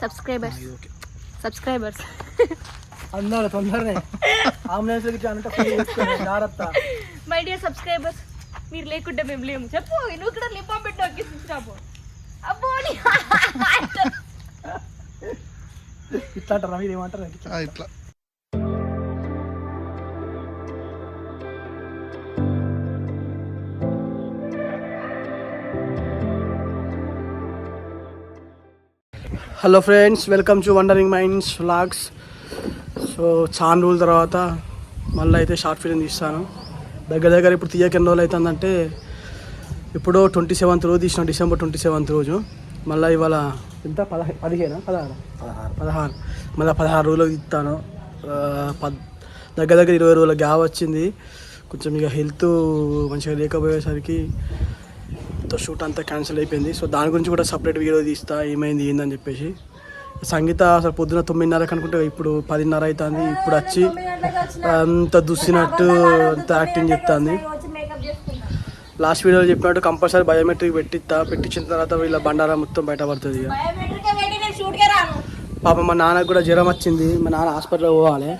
Subscribers okay subscribers అందరూ తొందరనే చేసుకోండి జాగ్రత్త. మై డియర్ సబ్స్క్రైబర్స్ మీరు లేకుంటే మేము లేము. చెప్పు నువ్వు ఇక్కడ లిపా పెట్టి నొక్కిస్తాము అబ్బో. ఇట్లా అంటారా మీరు? ఏమంటారు? ఇట్లా. Hello friends welcome to Wandering Minds Vlogs so చాలా రోజుల తర్వాత మళ్ళీ అయితే షార్ట్ ఫిలిం తీస్తాను. దగ్గర దగ్గర ఇప్పుడు తీయక ఎన్ని రోజులు అవుతుందంటే ఇప్పుడు ట్వంటీ సెవెంత్ రోజు తీసిన డిసెంబర్ ట్వంటీ సెవెంత్ రోజు. మళ్ళీ ఇవాళ ఎంత? పదహై పదిహేను? పదహారు? పదహారు. పదహారు. మళ్ళీ పదహారు రోజులకు తీస్తాను. పద్ దగ్గర దగ్గర ఇరవై రోజుల గ్యాప్ వచ్చింది. కొంచెం ఇక హెల్త్ మంచిగా లేకపోయేసరికి మొత్తం షూట్ అంతా క్యాన్సిల్ అయిపోయింది. సో దాని గురించి కూడా సపరేట్ వీడియో తీస్తా ఏమైంది ఏందని చెప్పేసి. సంగీత అసలు పొద్దున తొమ్మిదిన్నరకు అనుకుంటే ఇప్పుడు పదిన్నర అవుతుంది ఇప్పుడు వచ్చి అంత దుssiనట్టు అంత యాక్టింగ్ చెప్తుంది లాస్ట్ వీడియోలో చెప్పినట్టు కంపల్సరీ బయోమెట్రిక్ పెట్టిస్తా పెట్టించిన తర్వాత వీళ్ళ బండారా మొత్తం బయటపడుతుంది ఇక. పాప మా నాన్నకు కూడా జ్వరం వచ్చింది మా నాన్న హాస్పిటల్కి పోవాలి.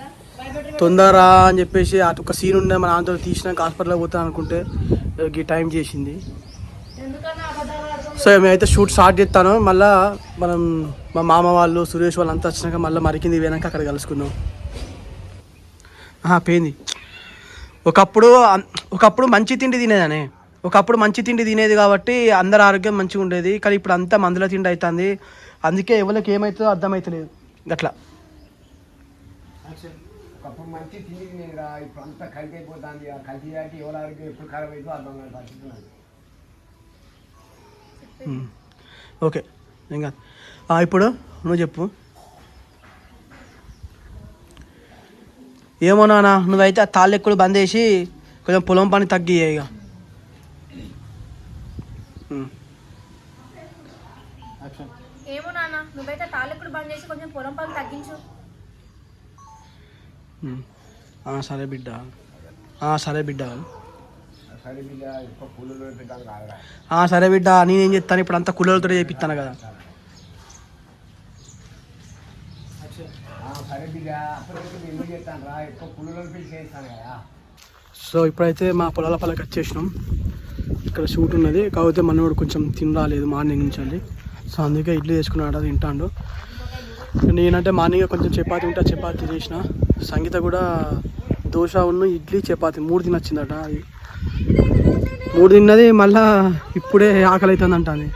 తొందర అని చెప్పేసి అటు ఒక సీన్ ఉండే మా నాన్నతో తీసినాక హాస్పిటల్లో పోతాను అనుకుంటే ఈ టైం చేసింది. సో మేమైతే షూట్ స్టార్ట్ చేస్తాను. మళ్ళా మనం మా మామ వాళ్ళు సురేష్ వాళ్ళు అంతా వచ్చినాక మళ్ళీ మరికింది పోయినాక అక్కడ కలుసుకుందాం పోయింది ఒకప్పుడు ఒకప్పుడు మంచి తిండి తినేదనే. ఒకప్పుడు మంచి తిండి తినేది కాబట్టి అందరి ఆరోగ్యం మంచిగా ఉండేది. కానీ ఇప్పుడు అంతా మందుల తిండి అవుతుంది అందుకే ఎవరికి ఏమవుతుందో అర్థమవుతలేదు గట్లా. ఒకప్పుడు మంచి తిండి తినేది ఇప్పుడు అంతా అయిపోతుంది. ఆ ఎవరి ఆరోగ్యం ఎప్పుడు ఖరాబ్ అవుతుందో అర్థం కాని ఓకే ఏం కాదు ఆ, ఇప్పుడు నువ్వు చెప్పు. ఏమో నాన్న నువ్వైతే ఆ తాళ్ళు ఎక్కువ బంద్ చేసి కొంచెం పొలం పని తగ్గి ఇక ఉమ్. ఏమో నాన్న నువ్వైతే తాలెక్కుడు బంద్ చేసి కొంచెం పొలం పనులు తగ్గించు. ఉమ్. ఆ, సరే బిడ్డ. ఆ, సరే బిడ్డ. సరే బిడ్డ నేనేం చెప్తాను? ఇప్పుడు అంతా కుల్లలతో చేపిస్తాను కదా. సో ఇప్పుడైతే మా పొలాల పల్లకి వచ్చేసినాం ఇక్కడ షూట్ ఉన్నది. కాకపోతే మనోడు కొంచెం తిని రాలేదు మార్నింగ్ నుంచి అండి. సో అందుకే ఇడ్లీ చేసుకున్నాడు అది తింటాడు. నేనంటే మార్నింగ్ కొంచెం చపాతి ఉంటే చపాతి చేసిన. సంగీత కూడా దోశ ఉన్న ఇడ్లీ చపాతి మూడు తినొచ్చిందట. అది మూడు తిన్నది మళ్ళా ఇప్పుడే ఆకలి అవుతుంది అంటుంది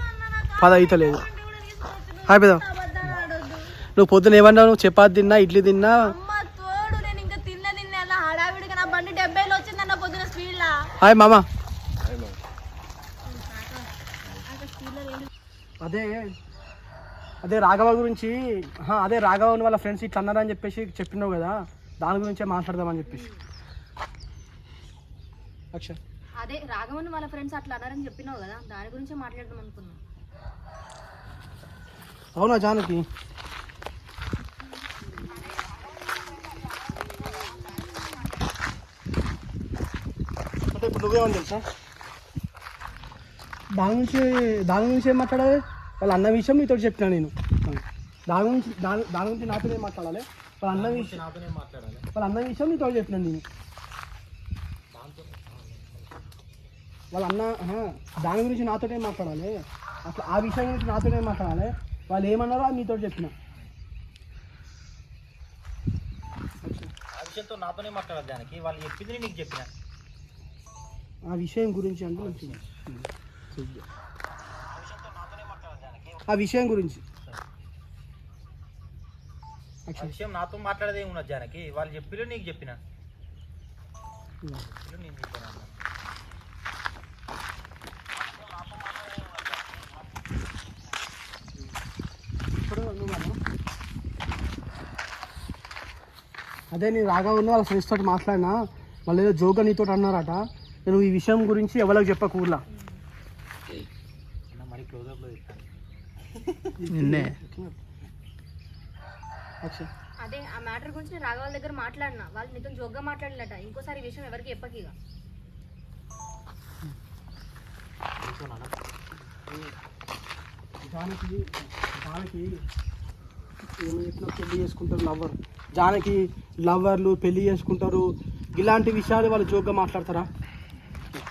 పద అవుతలేదు హాయ్ నువ్వు పొద్దున ఏమన్నావు? నువ్వు చపాతి తిన్నా ఇడ్లీ తిన్నా? హాయ్ మామ. అదే అదే రాఘవ గురించి అదే రాఘవన్ వాళ్ళ ఫ్రెండ్స్ ఇట్లా అన్నారని చెప్పేసి చెప్పినావు కదా దాని గురించే మాట్లాడదామని చెప్పేసి. అక్ష అదే రాఘవన్ వాళ్ళ ఫ్రెండ్స్ అట్లా అన్నారని చెప్పినావు కదా దాని గురించే మాట్లాడదాం అనుకున్నాను అవునా జానకి? అంటే ఇప్పుడు నువ్వేమని తెలుసా? దాని నుంచి దాని గురించి ఏం మాట్లాడాలి? వాళ్ళ అన్న విషయం నీతో చెప్పినా నేను. దాని గురించి దాని దాని గురించి నాతోనే మాట్లాడాలి. వాళ్ళ అన్న విషయం నాతోనే మాట్లాడాలి. వాళ్ళ అన్న విషయం నీతో చెప్పినా నేను. వాళ్ళ అన్న దాని గురించి నాతోనే మాట్లాడాలి. అట్లా ఆ విషయం గురించి నాతోనే మాట్లాడాలి. వాళ్ళు ఏమన్నారో అది నీతో చెప్పిన. ఆ విషయంతో నాతోనే మాట్లాడాలి దానికి. వాళ్ళు చెప్పింది నీకు చెప్పిన? ఆ విషయం గురించి అంటే. ఆ విషయం గురించి. ఆ విషయం నాతో మాట్లాడేదే ఉన్నది జానకి వాళ్ళు చెప్పిలో నీకు చెప్పిన? నేను చెప్పాను అన్న. ఇప్పుడు నువ్వు అను. అదే నేను రాగా ఉన్న వాళ్ళ ఫ్రెండ్స్ తోటి మాట్లాడినా. వాళ్ళు ఏదో జోగా నీతో అన్నారట. నేను ఈ విషయం గురించి ఎవరికి చెప్పకు ఊర్లో. నిన్నే. అదే ఆ మ్యాటర్ గురించి నేను రాఘవాళ్ళ దగ్గర మాట్లాడినా. వాళ్ళు నీతో జోగ్గా మాట్లాడలేట ఇంకోసారి ఈ విషయం ఎవరికి చెప్పకిగా దానికి దానికి ఏమని చెప్పినా పెళ్ళి చేసుకుంటారు లవర్ జానకి లవర్లు పెళ్ళి చేసుకుంటారు. ఇలాంటి విషయాలు వాళ్ళు జోక్గా మాట్లాడతారా?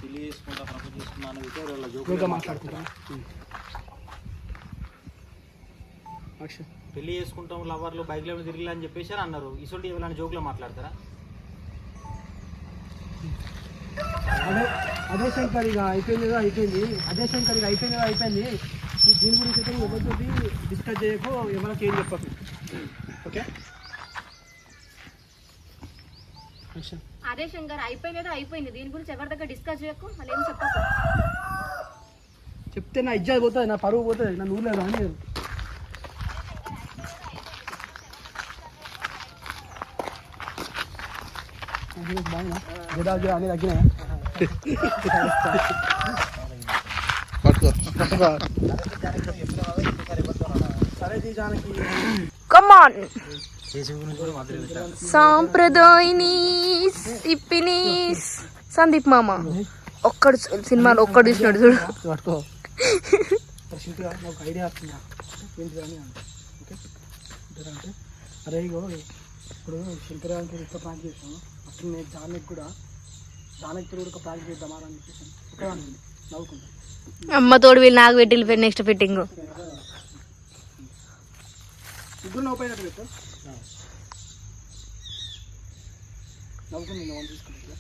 పెళ్ళి చేసుకుంటా ప్రపోజ్ చేసుకున్నాను జోక్గా పెళ్ళి చేసుకుంటాం లవర్లు బైక్లో తిరిగి అని చెప్పేసి అని అన్నారు. ఇసొంటి ఎవరైనా జోకులో మాట్లాడతారా? అదే అదే శంకర్ ఇక అయిపోయింది కదా అయిపోయింది. అదే శంకర్ ఇక అయిపోయింది కదా అయిపోయింది. ఈ దీని గురించి అయితే ఎవరితోటి డిస్కస్ చేయకు ఎవరికి ఏం చెప్పకు. ఓకే? అదే శంకర్ అయిపోయినదో అయిపోయింది. దీని గురించి ఎవరి దగ్గర డిస్కస్ చేయకు? మళ్ళీ ఏం చెప్పకు? చెప్తే నా ఇజ్జత్ పోతుంది నా పరువు పోతుంది నా ఊర్లో రాని జడా అన్ని తగ్గినాయా జానకి కమాన్ సాంప్రదాయని సిప్పిని సందీప్ మామ ఒక్కడు సినిమాలో ఒక్కడు చూసినాడు చూడు. అరే ఇగో ఇప్పుడు శంకరానికి ఎక్కువ ప్రాంక్ చేసాను అప్పుడు నేను దానికి కూడా దానికి కూడా ఒక ప్రాంక్ చేద్దామా అని చెప్పేసి ఒకే అనుకుంది నవ్వుకుంటా. అమ్మ తోడు వీళ్ళు నాకు పెట్టి నెక్స్ట్ ఫిట్టింగ్. ఇద్దరు నవ్వుపోయినట్టు పెట్టు నవ్వుకుంది నవ్వు తీసుకుంటా.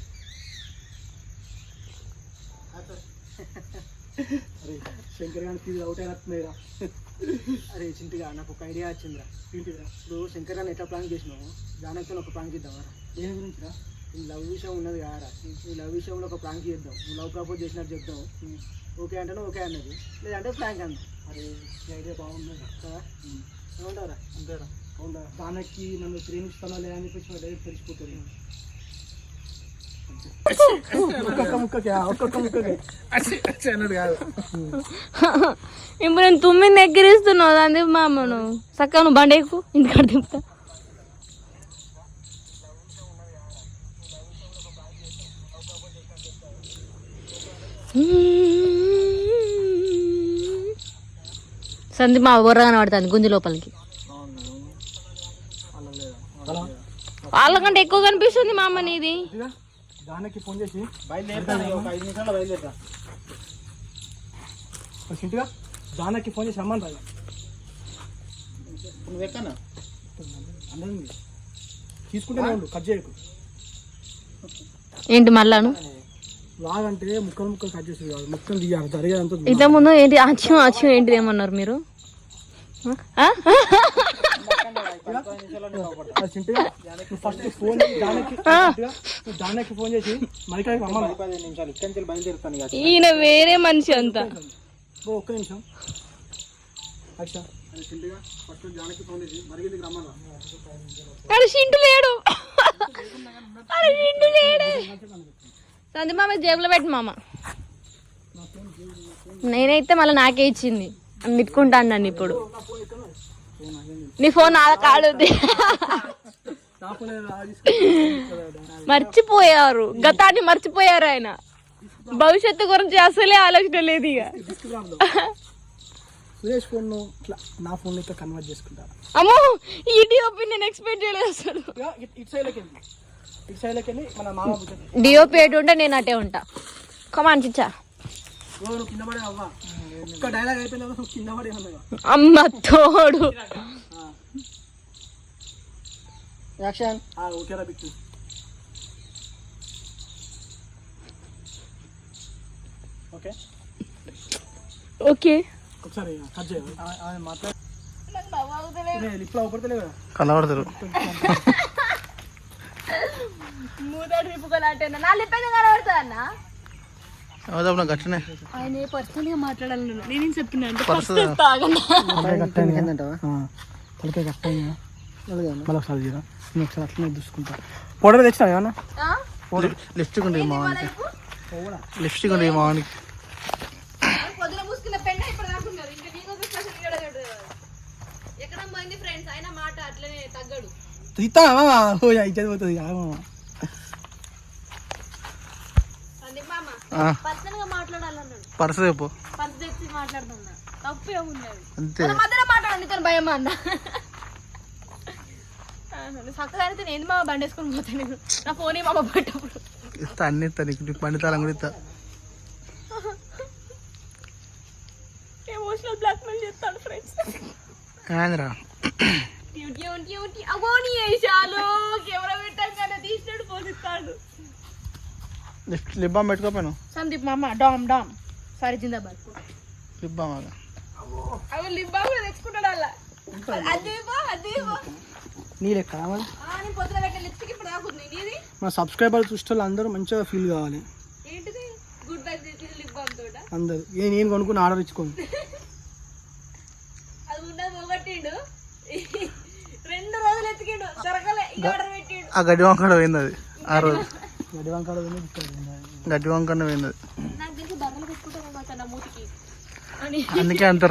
అరే శంకర్ గారికి ఇది అవుట్ అయినట్టున్నాయిరా అరే చింటిగా నాకు ఒక ఐడియా వచ్చిందిరా. ఏంటిరా ఇప్పుడు శంకర్ గారిని ఎట్లా ప్లాన్ చేసినావు? దానితో ఒక ప్లాన్ చేద్దామా దేని గురించిరా ఈ లవ్ విషయం ఉన్నది కారా ఈ లవ్ విషయంలో ఒక ప్రాంక్ చేద్దాం. నువ్వు లవ్ ప్రపోజ్ చేసినట్టు చెప్తావు. ఓకే అంటే ఓకే అన్నది. లేదంటే ప్రాంక్ అన్న అరే ఈ ఐడియా బాగుంది కదా? ఏమంటారా అంతేరా. అవునా? దానికి నన్ను ప్రేమిస్తానో చెప్పేసి డైరెక్ట్ తెలిసిపోతుంది ఇప్పుడు నేను తుమ్మిని ఎక్కిరిస్తున్నావు దాని మా అమ్మను. చక్కగా నువ్వు బండి ఎక్కు ఇంటికాడ దింపుతా సందీప్ మా బొర్ర కనబడుతుంది గుంజి లోపలికి. వాళ్ళకంటే ఎక్కువ కనిపిస్తుంది మా అమ్మ నీది. ఇదిగా దానికి ఫోన్ చేసి బయలుదేరుతాను. ఒక ఐదు నిమిషాల్లో బయలుదేరుతా. ఇంటిగా దానికి ఫోన్ చేసి రమ్మని రాదు నువ్వు ఎక్కనా? అందరం తీసుకుంటేనే ఉండు కట్ చేయకు. ఏంటి మళ్ళాను? లాగంటే ముక్కలు ముక్కలు కట్ చేసి కాదు మొత్తం తీయాలి జరిగేదంతా ఇంత ముందు ఏంటి ఆచ్యం ఆచ్యం ఏంటిది ఏమన్నారు మీరు ఆ? అది చింటిగా నువ్వు ఫస్ట్ ఫోన్ దానికి ఫోన్ చేసి మైకాకి పదిహేను నిమిషాలు ఇక్కడి నుంచి బయలుదేరుతాను ఈయన వేరే మనిషి అంతా. ఒక్క నిమిషం అక్ష లేడు. సంది మామ జేబులో పెట్టి మామ. నేనైతే మళ్ళీ నాకే ఇచ్చింది. నన్ను ఇప్పుడు. నీ ఫోన్ నా తీసుకొని మర్చిపోయారు. గతాన్ని మర్చిపోయారు ఆయన. భవిష్యత్తు గురించి అసలే ఆలోచన లేదు ఇక. సురేష్ ఫోన్ నా ఫోన్ కన్వర్ట్ అమ్మో ఈ డిఓపి నేను ఎక్స్పెక్ట్ చేయలేదు అసలు. డిఓపి ఎటు ఉంటే నేను అటే ఉంటా. కమాన్ చిచ్చా. ఒక్క డైలాగ్ అయిపోయినా కింద పడే అమ్మ తోడు. యాక్షన్. ఓకేరా బిట్టు. ఓకే. ఓకే. ఒకసారి కట్ చేయాలి మాట్లాడి. కదా. కనబడతారు మూతాడు రిప్పుకోలంటే నా లిప్ ఎందుకు కనబడుతుంది అన్న అవుదా గట్లనే ఆయన పర్సనల్గా మాట్లాడాలి నేనేం చెప్తున్నా అంటే పర్సనల్ first తాగండి. తలకాయ కట్ అయిందా మళ్ళీ ఒకసారి తీరా? నేను ఒకసారి అట్లనే చూసుకుంటా. పౌడర్ తెచ్చినా ఏమన్నా? లిప్స్టిక్ ఉంది మా వానికి లిప్స్టిక్ ఉంది మా వానికి పూసుకున్న పెన్న ఇప్పుడు దాకున్నారు ఇంకా నీకోసం స్పెషల్ ఇక్కడ చూడు. ఎక్కడ పోయింది ఫ్రెండ్స్ అయినా మాట అట్లనే తగ్గడు తీస్తా ఓ ఇచ్చేది పోతుంది ఆగమా సందీప్ మామ ఆ, పర్సనల్గా మాట్లాడాలన్నాడు పర్స్ అది అంతే. భయం చక్కగా అయితే నేను మా బండి వేసుకొని పోతాను నా ఫోన్ మా పట్టప్పుడు ఇస్తా అన్ని ఇస్తా నీకు బండి తాళం కూడా ఇస్తా. ఎమోషనల్ బ్లాక్మెయిల్ చేస్తాను ఫ్రెండ్స్ ఏందిరా డ్యూటీ ఉంటీ ఉంటీ అగోని వేసాలు కెమెరా పెట్టాక తీసినాడు పోసిస్తాడు లిప్ లిప్ బామ్ పెట్టుకోపోయాను సందీప్ మామ డామ్ డామ్. సారీ జిందాబాద్. లిప్ బామ్ అలా అవి లిబ్బా కూడా తెచ్చుకుంటాడు అలా. అదేవో అదేవో నీ లెక్క మరి ఆ నేను పొద్దున పెట్టిన లిప్స్టిక్ ఇప్పుడు దాకుంది నీది? మన సబ్స్క్రైబర్ చూస్తే అందరూ మంచిగా ఫీల్ కావాలి. ఏంటిది? గుడ్ బై చేసి లిప్ బామ్ తోట. అందరు. ఏ నేను కొనుక్కుని ఆర్డర్ ఇచ్చుకోను అది ఉన్నది పోగొట్టిండు రెండు రోజులు ఎత్తికిండు. దొరకలే ఇక ఆర్డర్ పెట్టిండు. ఆ గడ్డి వంకడ పోయింది అది. ఆ రోజు. గడ్డి వంకాడ పోయింది. గడ్డి వంకడ పోయింది అందుకే అంతా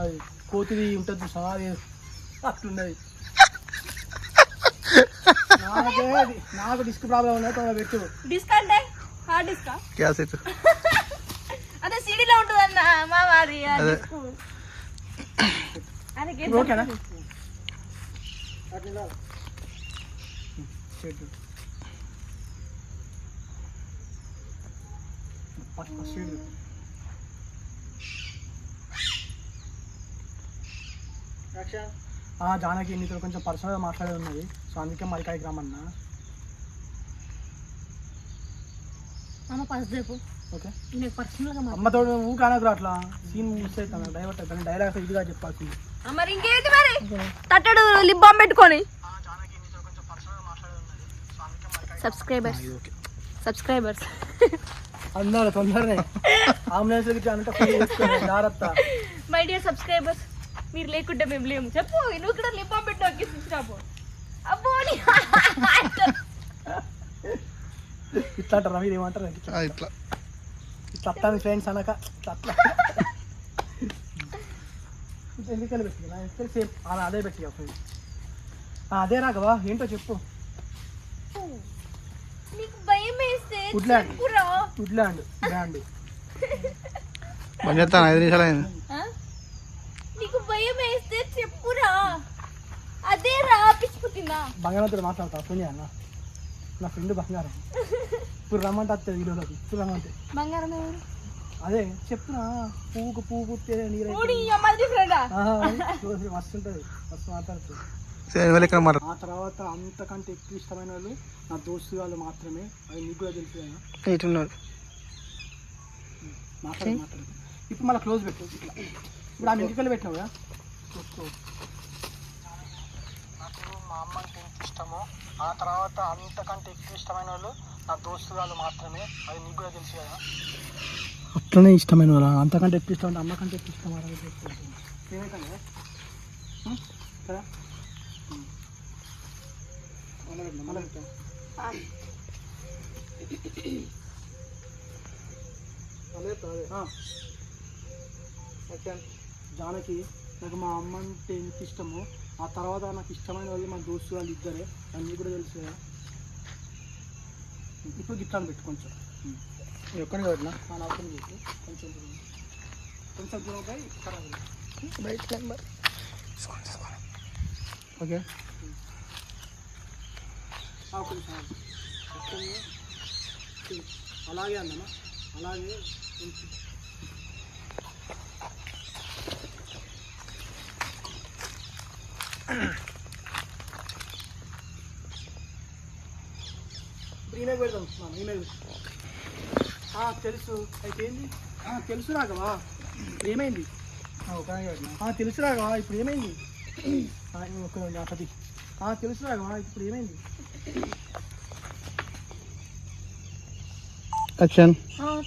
అది కోతిది ఉంటుంది అది అట్లున్నది. నాకే డిస్క్ ప్రాబ్లం ఉన్నది తొందర పెట్టు. డిస్క్ అంటే? హార్డ్ డిస్కా క్యాసెట్ అదే సీడీలో ఉంటుంది అన్న మా వారి ఓకేనా? అట్లా. చెట్టు ఫస్ట్ ఫస్ట్ జానకి నీతో కొంచెం పర్సనల్గా మాట్లాడేది ఉన్నది సో అందుకే మరికాయకి రమ్మన్నా అమ్మ ఫస్ట్ రేపు ఓకే నేను పర్సనల్గా అమ్మతో ఊ కానకు అట్లా సీన్ మిస్ అవుతాను డైవర్ట్ అవుతాను డైలాగ్స్ ఇదిగా చెప్పాల్సింది మరి ఇంకేంటి మరి తట్టడు లిప్ బామ్ పెట్టుకొని సబ్స్క్రైబర్స్ సబ్స్క్రైబర్స్ అందరూ తొందరనే. అంబులెన్స్ జాగ్రత్త. మై డియర్ సబ్స్క్రైబర్స్ మీరు లేకుంటే మేము లేము. చెప్పు నువ్వు కూడా లిప్ పెట్టి నొక్కిస్తాపు అబ్బో ఇట్లా అంటారా మీరు? ఏమంటారు? ఇట్లా ఇట్లా. ఫ్రెండ్స్ అనక ఇట్లా అట్లా ఎందుకని పెట్టి సేమ్. అలా అదే పెట్టి అదే రాగవా ఏంటో చెప్పు. వుడ్లాండ్ బ్రాండ్ పని చేస్తాను ఐదు నిమిషాలు అయింది. ఆ? నీకు భయం వేస్తే చెప్పురా. అదే రా పిచ్చుకుతున్నా బంగారంతో మాట్లాడతా ఫోన్ అన్న. నా ఫ్రెండ్ బంగారం. ఇప్పుడు రమ్మంటే వస్తుంది వీడియోలోకి ఇప్పుడు రమ్మంటే. బంగారం ఎవరు? అదే చెప్పురా. పువ్వుకు పువ్వు పుట్టే ఆహా, మస్తు ఉంటుంది. మస్తు మాట్లాడుతుంది. ఆ తర్వాత అంతకంటే ఎక్కువ ఇష్టమైన వాళ్ళు నా దోస్తు వాళ్ళు మాత్రమే. అది నీకు కూడా తెలుసు కదా ఇటున్నారు మాట్లాడు మాట్లాడు. ఇప్పుడు మళ్ళీ క్లోజ్ పెట్టు. ఇట్లా. ఇప్పుడు ఆమె ఇంటికి పెట్టినావు కదా. నాకు మా అమ్మ అంటే ఎంత ఇష్టమో ఆ తర్వాత అంతకంటే ఎక్కువ ఇష్టమైన వాళ్ళు నా దోస్తు వాళ్ళు మాత్రమే. అది నీకు కూడా తెలుసు కదా. అట్లనే ఇష్టమైన వాళ్ళు. అంతకంటే ఎక్కువ ఇష్టం అంటే అమ్మ కంటే ఎక్కువ ఇష్టం ఏమైతే కదా జానకి నాకు మా అమ్మ అంటే ఎంత ఇష్టమో ఆ తర్వాత నాకు ఇష్టమైన వాళ్ళు మా దోస్తు వాళ్ళు ఇద్దరే. అన్నీ కూడా తెలుసు కదా. ఇప్పుడు గిట్టాను పెట్టు కొంచెం. ఎక్కడ పెట్టినా మా నాకు చెప్పు కొంచెం. కొంచెం దూరం బయట నెంబర్. ఓకే. అలాగే అన్నమా? అలాగే కొంచెం. ఈమెయిల్ పెడదాం మా ఈమెయిల్ తెలుసు. అయితే ఏంది తెలుసు రాగవా ఏమైంది? తెలుసు రాగవా ఇప్పుడు ఏమైంది? ఆ, తెలుసు ఇప్పుడు ఏమైంది? యాక్షన్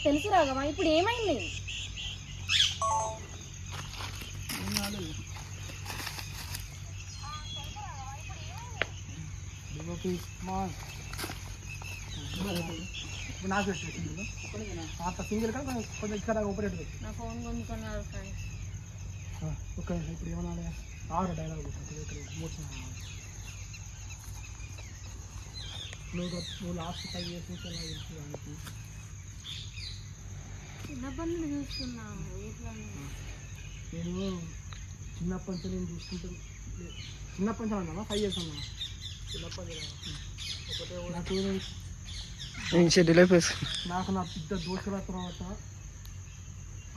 తెలుసు రాగమా ఇప్పుడు ఏమైంది? నాకు సింగిల్ కదా కొంచెం- కొంచెం ఇక్కడ ఓపెన్ నా ఫోన్ కొనుక్కున్నారు ఫ్రెండ్స్ నిమిషం, ఇప్పుడు ఏమన్నా ఆరు డైలాగ్ ఎమోషన్ నువ్వు నువ్వు లాస్ట్ ఫైవ్ ఇయర్స్ నుంచి ఎలా తెలుసు దానికి చిన్న పనులు చూస్తున్నావు ఇట్లా నేను చిన్నప్పటి నుంచి నేను చూసుకుంటాను చిన్నప్పటి నుంచి అన్నా ఫైవ్ ఇయర్స్ అన్నా చిన్నప్పటి ఒకటే. నాకు నేను షెడ్యూల్ నాకు నా ఇద్దరు దోస్తుల తర్వాత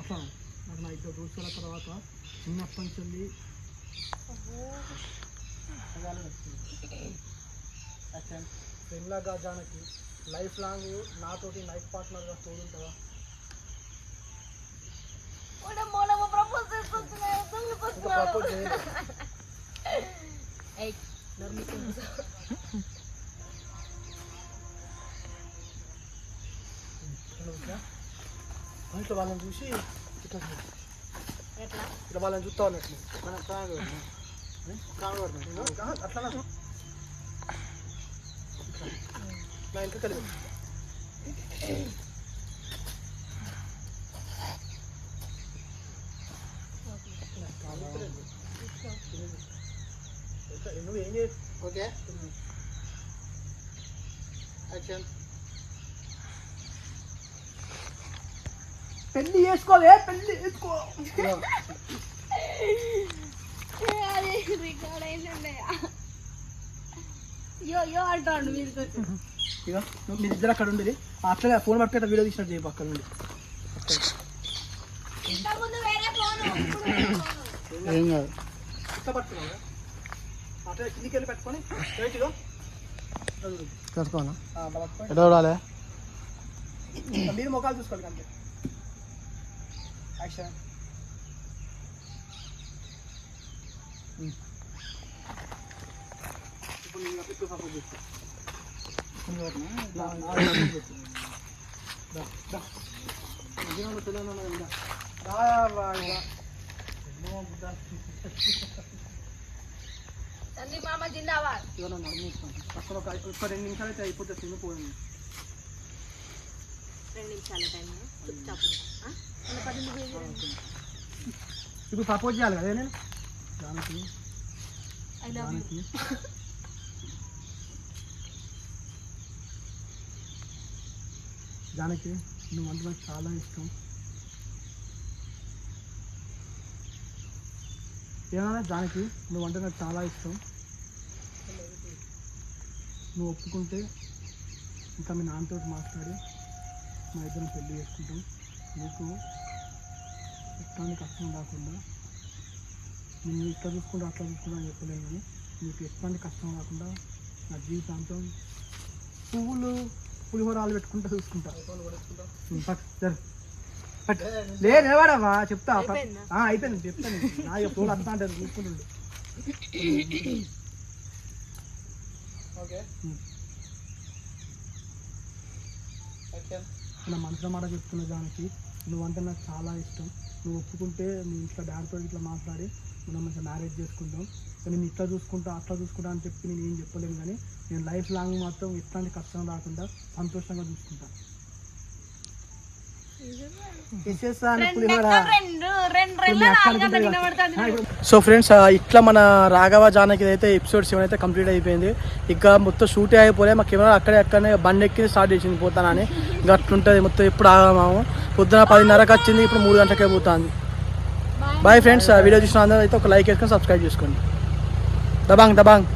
అసలు నాకు నా ఇద్దరు దోస్తుల తర్వాత చిన్నప్పటి నుంచి వెళ్ళి ఫ్రెండ్లాగా జానకి లైఫ్ లాంగ్ నాతోటి లైఫ్ పార్ట్నర్గా తోడుంటుందా ప్రపోజ్ చేసుకుంటున్నాడు ఇంకా ప్రపోజ్ చేయలేదు ఇట్లా వాళ్ళని చూసి ఇట్లా చూడు. ఇట్లా వాళ్ళని చూస్తా ఉన్నట్లు మనం కాదు అట్లా నా ఇంకా కలిపి నువ్వు ఏం చేయ ఓకే యాక్షన్ పెళ్ళి చేసుకోవే పెళ్ళి చేసుకో. అంటాడు మీరు ఇక నువ్వు మీ ఇద్దరు అక్కడ ఉండేది అట్లనే ఫోన్ పట్టుకుంటే వీడియో తీసినట్టు చెప్పు అక్కడ నుండి ఏం కాదు. ఇట్లా పట్టుకున్నావు? అట్లా కిందికి వెళ్ళి పెట్టుకొని పట్టుకొని. ఎట్లా చూడాలి? మీరు ముఖాలు చూసుకోవాలి అంతే. యాక్షన్ ఇప్పుడు నేను ఇప్పుడు సపోర్ట్ చేస్తా దా, దా, దా, దా. ఇదేమో తెలియదు అన్నది దా. దా, రా, రా. ఎన్నో బుద్ధ. తండ్రి మామ జిందాబాద్ ఇదిగో నన్ను నడుముతాను. పక్కన ఒక ఐ- ఒక రెండు నిమిషాలు అయితే అయిపోతే తినిపోయింది రెండు నిమిషాల టైం ఇప్పుడు సపోర్ట్ చేయాలి కదా నేను? దానికి. దానికి. జానకి నువ్వు అంటే నాకు చాలా ఇష్టం. ఏమన్నా? జానకి నువ్వు అంటే నాకు చాలా ఇష్టం. నువ్వు ఒప్పుకుంటే ఇంకా మీ నాన్నతో మాట్లాడి మా ఇద్దరం పెళ్ళి చేసుకుంటాం. నీకు ఎట్లాంటి కష్టం రాకుండా నేను ఇట్లా చూసుకుంటా అట్లా చూసుకుంటా అని చెప్పలేను కానీ నీకు ఎట్లాంటి కష్టం రాకుండా నా జీవితాంతం పువ్వులు పులిహోరాలు పెట్టుకుంటా చూసుకుంటా. లే నిలబడమ్మా చెప్తా. అయిపోయిందా? చెప్తాను నా యొక్క పువ్వులు అట్లా అంటారు చూసుకుంటుండు. మనసులో మాట చెప్తున్న దానికి నువ్వంటే నాకు చాలా ఇష్టం. నువ్వు ఒప్పుకుంటే మీ ఇంట్లో డాడీతో ఇట్లా మాట్లాడి మనం మంచిగా మ్యారేజ్ చేసుకుంటాం. కానీ నేను ఇట్లా చూసుకుంటా అట్లా చూసుకుంటా అని చెప్పి నేను ఏం చెప్పలేను కానీ నేను లైఫ్ లాంగ్ మాత్రం ఎట్లాంటి కష్టం రాకుండా సంతోషంగా చూసుకుంటా. సో ఫ్రెండ్స్ ఇట్లా మన రాఘవ జానకి అయితే ఎపిసోడ్ సెవెన్ అయితే కంప్లీట్ అయిపోయింది. ఇక మొత్తం షూట్ అయిపోలే మా కెమెరా అక్కడే అక్కడనే బండి ఎక్కి స్టార్ట్ చేసింది పోతానని ఇంకా అట్లుంటుంది మొత్తం ఎప్పుడు ఆగాము పొద్దున పదిన్నరకు వచ్చింది ఇప్పుడు మూడు గంటలకే పోతుంది. బాయ్ ఫ్రెండ్స్ వీడియో చూసిన అందరూ అయితే ఒక లైక్ వేసుకొని సబ్స్క్రైబ్ చేసుకోండి. దబాంగ్ దబాంగ్.